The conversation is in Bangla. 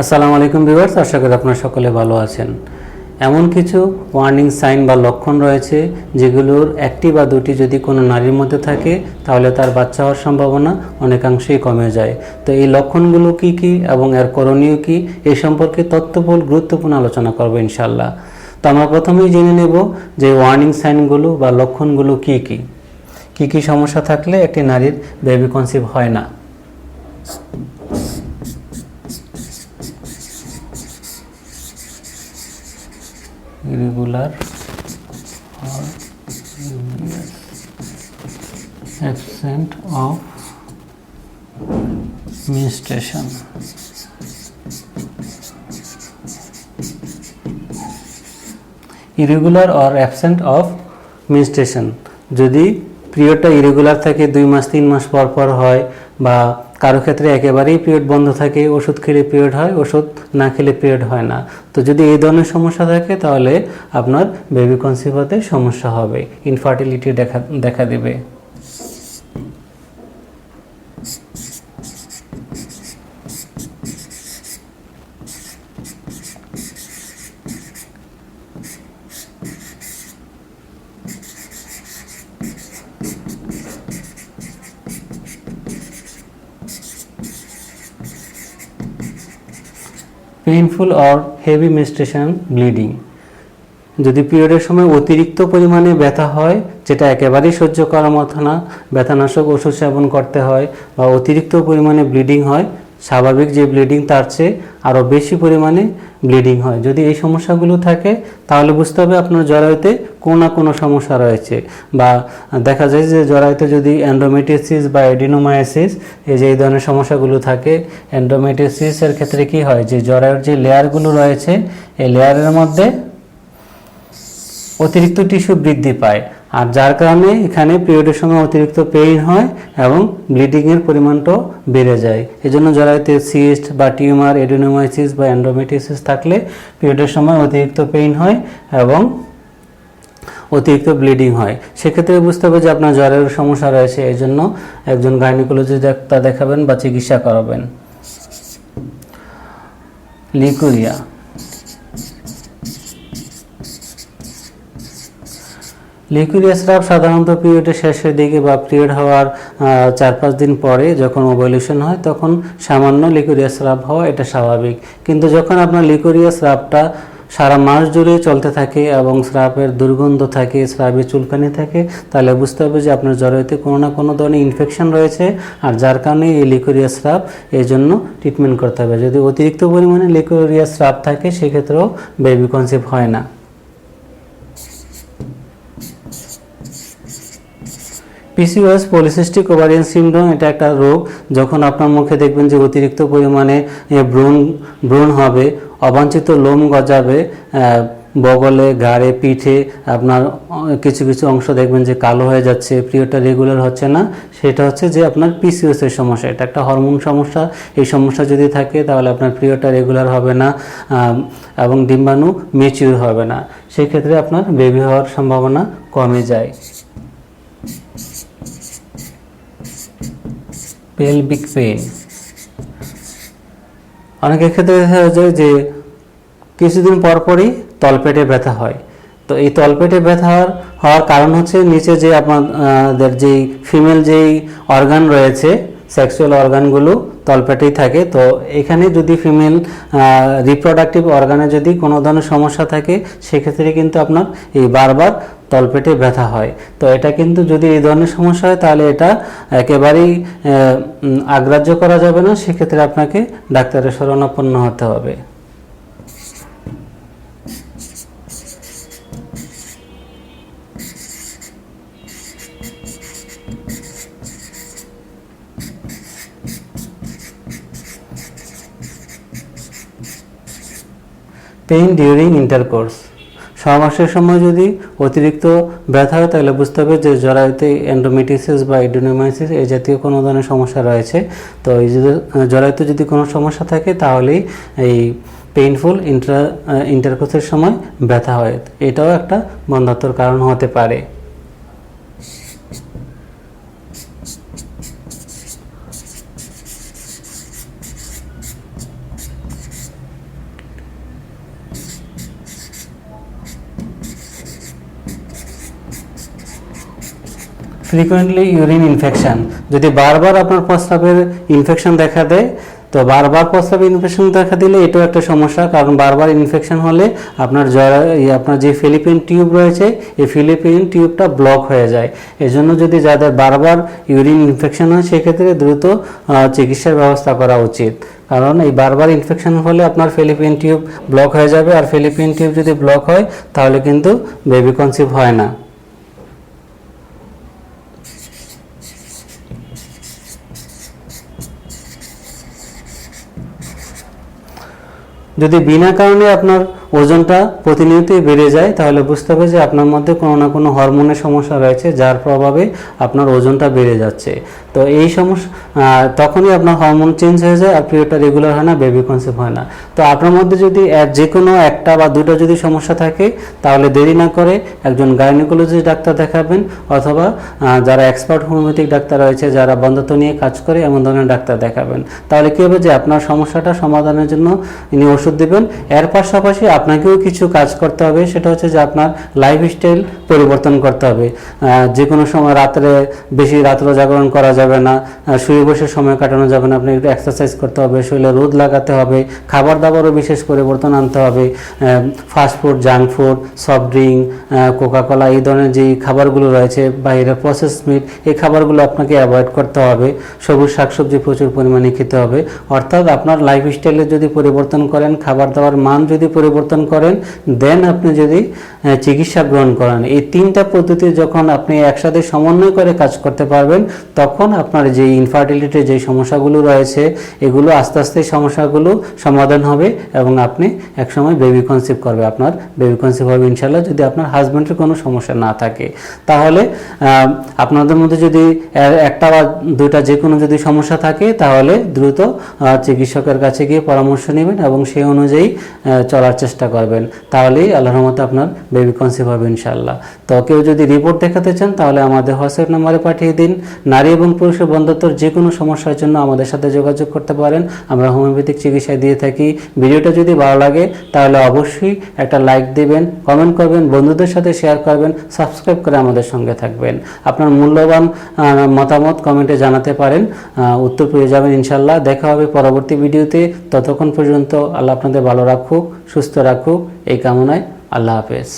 আসসালামু আলাইকুম ভিউয়ার্স, আশা করি আপনারা সকলে ভালো আছেন। এমন কিছু ওয়ার্নিং সাইন বা লক্ষণ রয়েছে যেগুলোর একটি বা দুটি যদি কোনো নারীর মধ্যে থাকে, তাহলে তার বাচ্চা হওয়ার সম্ভাবনা অনেকাংশেই কমে যায়। তো এই লক্ষণগুলো কি কি এবং এর করণীয় কি এই সম্পর্কে তথ্যবহুল গুরুত্বপূর্ণ আলোচনা করব ইনশাল্লাহ তো আমরা প্রথমেই জেনে নেব যে ওয়ার্নিং সাইনগুলো বা লক্ষণগুলো কি কি। কি কি সমস্যা থাকলে একটি নারীর বেবি কনসিভ হয় না। Irregular. Or absent of menstruation irregular or absent of menstruation যদি পিরিয়ডটা ইরেগুলার থাকে, দুই মাস, তিন মাস পর পর হয় বা কারও ক্ষেত্রে একেবারেই পিরিয়ড বন্ধ থাকে, ওষুধ খেলে পিরিয়ড হয়, ওষুধ না খেলে পিরিয়ড হয় না। তো যদি এই ধরনের সমস্যা থাকে, তাহলে আপনার বেবি কনসিভ হতে সমস্যা হবে ইনফার্টিলিটি দেখা দেখা দেবে। Painful or heavy menstruation bleeding. যদি পিরিয়ডের সময় অতিরিক্ত পরিমাণে ব্যথা হয়, যেটা একেবারেই সহ্য করার মতো না, ব্যথানাশক ওষুধ সেবন করতে হয় বা অতিরিক্ত পরিমাণে ব্লিডিং হয় স্বাভাবিক যে ব্লিডিং তার চেয়ে আরও বেশি পরিমাণে ব্লিডিং হয়। যদি এই সমস্যাগুলো থাকে, তাহলে বুঝতে হবে আপনার জরায়ুতে কোনো না কোনো সমস্যা রয়েছে। বা দেখা যায় যে জরায়ুতে যদি অ্যান্ড্রোমেটিসিস বা এডিনোমায়াসিস এই যে এই ধরনের সমস্যাগুলো থাকে অ্যান্ড্রোমেটিসিসের ক্ষেত্রে কি হয়? যে জরায়ুর যে লেয়ারগুলো রয়েছে, এই লেয়ারের মধ্যে অতিরিক্ত টিস্যু বৃদ্ধি পায়। আর যার কারণে এখানে পিরিয়ডের সময় অতিরিক্ত পেইন হয় এবং ব্লিডিংয়ের পরিমাণটাও বেড়ে যায়। এজন্য জরায়ুতে সিস্ট বা টিউমার এডিনোমাইসিস বা অ্যান্ড্রোমেটিসিস থাকলে পিরিয়ডের সময় অতিরিক্ত পেইন হয় এবং অতিরিক্ত ব্লিডিং হয়। সেক্ষেত্রে বুঝতে হবে যে আপনার জ্বরের সমস্যা রয়েছে এই জন্য একজন গাইনোকোলজি ডাক্তার দেখাবেন বা চিকিৎসা করাবেন। লিকুরিয়া লিকুইরিয়া স্রাব সাধারণত পিরিয়ডের শেষের দিকে বা পিরিয়ড হওয়ার চার পাঁচ দিন পরে যখন ওভলিউশন হয়, তখন সামান্য লিকুইরিয়া স্রাব হওয়া এটা স্বাভাবিক। কিন্তু যখন আপনার লিকুইরিয়া স্রাবটা সারা মাস জুড়ে চলতে থাকে এবং স্রাবের দুর্গন্ধ থাকে, স্রাবে চুলকানি থাকে, তাহলে বুঝতে হবে যে আপনার জ্বরেতে কোনো না কোনো ধরনের ইনফেকশন রয়েছে আর যার কারণে এই লিকুইরিয়া স্রাব এই জন্য ট্রিটমেন্ট করতে হবে। যদি অতিরিক্ত পরিমাণে লিকুইরিয়া স্রাব থাকে, সেক্ষেত্রেও বেবি কনসিভ হয় না। পিসিওএস পলিসিস্টিক ওভারিয়ান সিনড্রোম এটা একটা রোগ যখন আপনার মুখে দেখবেন যে অতিরিক্ত পরিমাণে ব্রণ ব্রণ হবে, অবাঞ্ছিত লোম গজাবে বগলে, গাড়ে, পিঠে আপনার কিছু কিছু অংশ দেখবেন যে কালো হয়ে যাচ্ছে, পিরিয়ডটা রেগুলার হচ্ছে না। সেটা হচ্ছে যে আপনার পিসিওএস এর সমস্যা। এটা একটা হরমোন সমস্যা। এই সমস্যা যদি থাকে তাহলে আপনার পিরিয়ডটা রেগুলার হবে না এবং ডিম্বাণু মেচিউর হবে না। সেক্ষেত্রে আপনার বেবি হওয়ার সম্ভাবনা কমে যায়। পেলভিক পেন অনেকের ক্ষেত্রে দেখা যায় যে কিছুদিন পর পরই তলপেটে ব্যথা হয়। তো এই তলপেটে ব্যথা হওয়ার কারণ হচ্ছে নিচে যে আপনাদের যেই ফিমেল যেই অর্গান রয়েছে সেক্সুয়াল অর্গানগুলো তলপেটেই থাকে। তো এখানে যদি ফিমেল রিপ্রোডাক্টিভ অর্গানে যদি কোনো ধরনের সমস্যা থাকে, সেক্ষেত্রে কিন্তু আপনার এই বারবার তলপেটে ব্যথা হয়। তো এটা কিন্তু যদি এই ধরনের সমস্যা হয়, তাহলে এটা একেবারেই আগ্রাহ্য করা যাবে না। সেক্ষেত্রে আপনাকে ডাক্তারের শরণাপন্ন হতে হবে। পেইন ডিউরিং ইন্টারকোর্স মাসের সময় যদি অতিরিক্ত ব্যথা হয়, তাহলে বুঝতে হবে যে জরায়ুতে এন্ডোমেটিসিস বা ইডোনোমাইসিস এই জাতীয় কোনো ধরনের সমস্যা রয়েছে। তো এই যদি জরায়ুতে যদি কোনো সমস্যা থাকে, তাহলেই এই পেইনফুল ইন্টার ইন্টারকোর্সের সময় ব্যথা হয়। এটাও একটা বন্ধাত্মর কারণ হতে পারে। ফ্রিকোয়েন্টলি ইউরিন ইনফেকশন যদি বারবার আপনার প্রস্রাবের ইনফেকশন দেখা দেয়, তো বারবার প্রস্রাবে ইনফেকশন দেখা দিলে এটাও একটা সমস্যা, কারণ বারবার ইনফেকশন হলে আপনার জরা আপনার যে ফিলিপিন টিউব রয়েছে, এই ফিলিপিন টিউবটা ব্লক হয়ে যায়। এজন্য যদি যাদের বারবার ইউরিন ইনফেকশন হয়, সেক্ষেত্রে দ্রুত চিকিৎসার ব্যবস্থা করা উচিত। কারণ এই বারবার ইনফেকশন হলে আপনার ফিলিপিন টিউব ব্লক হয়ে যাবে, আর ফিলিপিন টিউব যদি ব্লক হয়, তাহলে কিন্তু বেবি কনসিভ হয় না। যদি বিনা কারণে আপনার ওজনটা প্রতিনিয়তই বেড়ে যায়, তাহলে বুঝতে হবে যে আপনার মধ্যে কোনো না কোনো হরমোনের সমস্যা রয়েছে, যার প্রভাবে আপনার ওজনটা বেড়ে যাচ্ছে। তো এই সমস্যা তখনই আপনার হরমোন চেঞ্জ হয়ে যায় আর পিরিয়ডটা রেগুলার হয় না বেবি কনসেপ্ট হয় না। তো আপনার মধ্যে যদি যে কোনো একটা বা দুটো যদি সমস্যা থাকে, তাহলে দেরি না করে একজন গাইনোকোলজিস্ট ডাক্তার দেখাবেন অথবা যারা এক্সপার্ট হোমিওপ্যাথিক ডাক্তার রয়েছে, যারা বন্ধত্ব নিয়ে কাজ করে এমন ধরনের ডাক্তার দেখাবেন। তাহলে কী হবে যে আপনার সমস্যাটা সমাধানের জন্য ইনি ওষুধ দেবেন। এর পাশাপাশি আপনাকেও কিছু কাজ করতে হবে, সেটা হচ্ছে যে আপনার লাইফস্টাইল পরিবর্তন করতে হবে। যে কোনো সময় রাত্রে বেশি রাত্র জাগরণ করা যাবে না শুয়ে বসে সময় কাটানো যাবে না আপনি একটু এক্সারসাইজ করতে হবে, শরীরে রোদ লাগাতে হবে, খাবার দাবারও বিশেষ পরিবর্তন আনতে হবে fast food junk food soft drink Coca Cola এই ধরনের যে খাবারগুলো রয়েছে, বাইরে প্রসেস মিট এই খাবারগুলো আপনাকে অ্যাভয়েড করতে হবে। সবুজ শাকসবজি প্রচুর পরিমাণে খেতে হবে। অর্থাৎ আপনার লাইফস্টাইলে যদি পরিবর্তন করেন, খাবার দাবার মান যদি পরিবর্তন করেন দেন আপনি যদি চিকিৎসা গ্রহণ করেন। এই তিনটা পদ্ধতি যখন আপনি একসাথে সমন্বয় করে কাজ করতে পারবেন, তখন আপনার যে ইনফার্টিলিটির যে সমস্যাগুলো রয়েছে, এগুলো আস্তে আস্তে সমস্যাগুলো সমাধান হবে এবং আপনি একসময় বেবি কনসিভ করবে। আপনার বেবি কনসিভ হবে ইনশাল্লাহ যদি আপনার হাজব্যান্ডের কোনো সমস্যা না থাকে। তাহলে আপনাদের মধ্যে যদি একটা বা দুইটা যে কোনো যদি সমস্যা থাকে, তাহলে দ্রুত চিকিৎসকের কাছে গিয়ে পরামর্শ নেবেন এবং সেই অনুযায়ী চলার চেষ্টা করবেন, তাহলেই আল্লাহর মতো আপনার বেবি কনসিভ হবে ইনশাল্লাহ তো কেউ যদি রিপোর্ট দেখাতে চান, তাহলে আমাদের হোয়াটসঅ্যাপ নাম্বারে পাঠিয়ে দিন। নারী এবং পুরুষের বন্ধত্বর যে কোনো সমস্যার জন্য আমাদের সাথে যোগাযোগ করতে পারেন। আমরা হোমিওপ্যাথিক চিকিৎসা দিয়ে থাকি। ভিডিওটা যদি ভালো লাগে, তাহলে অবশ্যই একটা লাইক দিবেন কমেন্ট করবেন, বন্ধুদের সাথে শেয়ার করবেন সাবস্ক্রাইব করে আমাদের সঙ্গে থাকবেন। আপনার মূল্যবান মতামত কমেন্টে জানাতে পারেন। উত্তর পেয়ে যাবেন ইনশাল্লাহ দেখা হবে পরবর্তী ভিডিওতে ততক্ষণ পর্যন্ত আল্লাহ আপনাদের ভালো রাখুক, সুস্থ রাখুক এই কামনায় আল্লাহ হাফেজ।